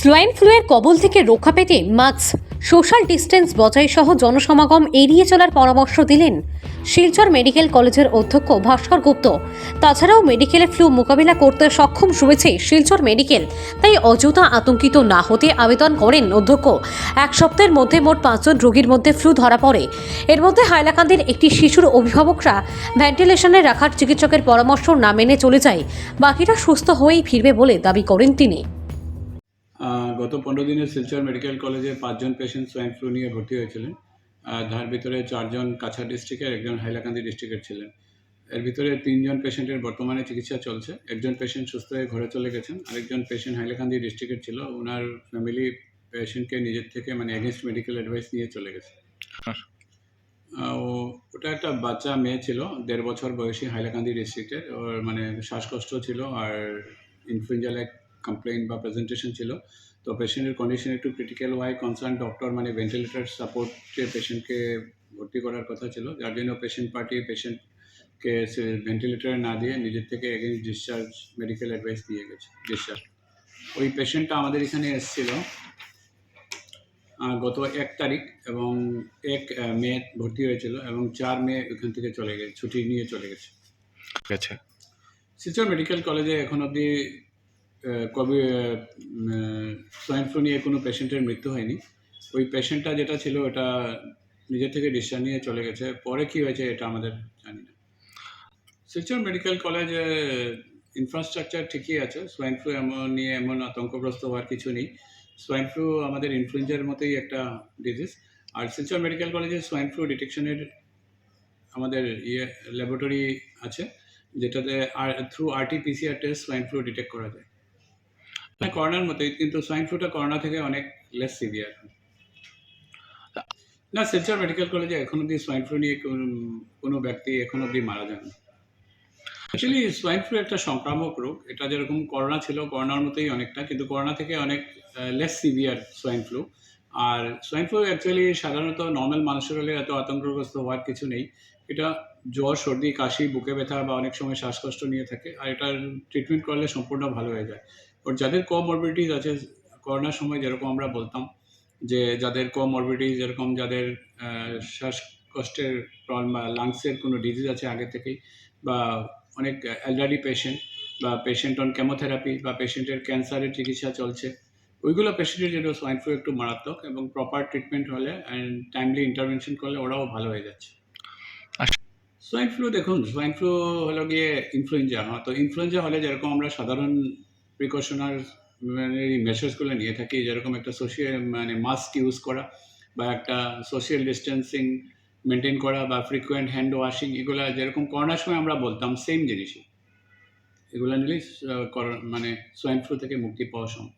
Swine ফ্লুয়ের কবল থেকে রক্ষা পেতে মাস্ক, সোশ্যাল ডিস্টেন্স বজায় সহ জনসমাগম এড়িয়ে চলার পরামর্শ দিলেন শিলচর মেডিকেল কলেজের অধ্যক্ষ ভাস্কর গুপ্ত। তাছাড়াও মেডিকেলে ফ্লু মোকাবিলা করতে সক্ষম রয়েছে শিলচর মেডিকেল, তাই অযথা আতঙ্কিত না হতে আবেদন করেন অধ্যক্ষ। এক সপ্তাহের মধ্যে মোট পাঁচজন রোগীর মধ্যে ফ্লু ধরা পড়ে। এর মধ্যে হাইলাকান্দির একটি শিশুর অভিভাবকরা ভেন্টিলেশনে রাখার চিকিৎসকের পরামর্শ না মেনে চলে যায়। বাকিরা সুস্থ হয়েই ফিরবে বলে দাবি করেন তিনি। গত পনেরো দিনে শিলচর মেডিকেল কলেজে পাঁচজন পেশেন্ট সোয়াইন ফ্লু নিয়ে ভর্তি হয়েছিলেন। আর তার ভিতরে চারজন কাছা ডিস্ট্রিক্টের একজন হাইলাকান্দি ডিস্ট্রিক্টের ছিলেন। এর ভিতরে তিনজন পেশেন্টের বর্তমানে চিকিৎসা চলছে। একজন পেশেন্ট সুস্থ হয়ে ঘরে চলে গেছেন আরেকজন পেশেন্ট হাইলাকান্দি ডিস্ট্রিক্টের ছিল। ওনার ফ্যামিলি পেশেন্টকে নিজের থেকে মানে এগেনস্ট মেডিকেল অ্যাডভাইস নিয়ে চলে গেছে। ও ওটা একটা বাচ্চা মেয়ে ছিল দেড় বছর বয়সী হাইলাকান্দি ডিস্ট্রিক্টের ওর মানে শ্বাসকষ্ট ছিল আর ইনফ্লুয়েঞ্জা লাইক কমপ্লেন বা প্রেজেন্টেশন ছিল। তো পেশেন্টের কন্ডিশন একটু ক্রিটিক্যাল হয় কনসার্ন ডক্টর মানে ভেন্টিলেটার সাপোর্টে পেশেন্টকে ভর্তি করার কথা ছিল। যার জন্য পেশেন্ট পার্টি পেশেন্টকে সে ভেন্টিলেটরে না দিয়ে নিজের থেকে এগেনস্ট ডিসচার্জ মেডিকেল অ্যাডভাইস দিয়ে গেছে ডিসচার্জ ওই পেশেন্টটা আমাদের এখানে এসেছিল গত এক তারিখ এবং এক মে ভর্তি হয়েছিল এবং চার মে ওখান থেকে চলে গেছে ছুটি নিয়ে চলে গেছে। আছে শিলচর মেডিকেল কলেজে এখন অবধি কবি সোয়াইন ফ্লু নিয়ে কোনো পেশেন্টের মৃত্যু হয়নি। ওই পেশেন্টটা যেটা ছিল ওটা নিজের থেকে ডিসচার্জ নিয়ে চলে গেছে। পরে কি হয়েছে এটা আমাদের জানি না। শিলচর মেডিকেল কলেজে ইনফ্রাস্ট্রাকচার ঠিকই আছে। সোয়াইন ফ্লু এমন, নিয়ে এমন আতঙ্কগ্রস্ত হওয়ার কিছু নেই। সোয়াইন ফ্লু আমাদের ইনফ্লুয়েঞ্জার মতোই একটা ডিজিজ আর শিলচর মেডিকেল কলেজে সোয়াইন ফ্লু ডিটেকশনের আমাদের ইয়ে ল্যাবরেটরি আছে, যেটাতে আর through RTPCR test swine flu detect করা যায়। মানে করোনার মতোই কিন্তু সোয়াইন ফ্লুটা করোনা থেকে অনেক লেস সিভিয়ার না শিলচর মেডিকেল কলেজে এখন অব্দি সোয়াইন ফ্লু নিয়ে কোনো ব্যক্তি এখন অব্দি মারা যান অ্যাকচুয়ালি সোয়াইন ফ্লু একটা সংক্রামক রোগ। এটা যেরকম করোনা ছিল করোনার মতোই অনেকটা, কিন্তু করোনা থেকে অনেক লেস সিভিয়ার সোয়াইন ফ্লু আর সোয়াইন ফ্লু অ্যাকচুয়ালি সাধারণত নর্মাল মানুষের হলে এত আতঙ্কগ্রস্ত হওয়ার কিছু নেই। এটা জ্বর, সর্দি, কাশি, বুকে ব্যথা বা অনেক সময় শ্বাসকষ্ট নিয়ে থাকে। আর এটার ট্রিটমেন্ট করলে সম্পূর্ণ ভালো হয়ে যায়। ওর যাদের কোমরবিডিটিস আছে করোনার সময় যেরকম আমরা বলতাম যে যাদের কোমরবিডিটিস যেরকম যাদের শ্বাসকষ্টের প্রবলেম বা লাংসের কোনো ডিজিজ আছে আগে থেকেই বা অনেক এলডারি পেশেন্ট বা পেশেন্ট অন কেমোথেরাপি বা পেশেন্টের ক্যান্সারের চিকিৎসা চলছে ওইগুলো পেশেন্টের জন্য সোয়াইন ফ্লু একটু মারাত্মক এবং প্রপার ট্রিটমেন্ট হলে অ্যান্ড টাইমলি ইন্টারভেনশন করলে ওরাও ভালো হয়ে যাচ্ছে। সোয়াইন ফ্লু দেখুন সোয়াইন ফ্লু হলো গিয়ে ইনফ্লুয়েঞ্জা হ্যাঁ তো ইনফ্লুয়েঞ্জা হলে যেরকম আমরা সাধারণ প্রিকশনার মানে মেসেজগুলো নিয়ে থাকি, যেরকম একটা সোশিয়াল মানে মাস্ক ইউজ করা বা একটা সোশ্যাল ডিস্টেন্সিং মেনটেন করা বা ফ্রিকুয়েন্ট হ্যান্ড ওয়াশিং এগুলো যেরকম করোনার সময় আমরা বলতাম সেম জিনিসই। এগুলো নিলেই মানে সোয়াইন ফ্লু থেকে মুক্তি পাওয়া সম্ভব।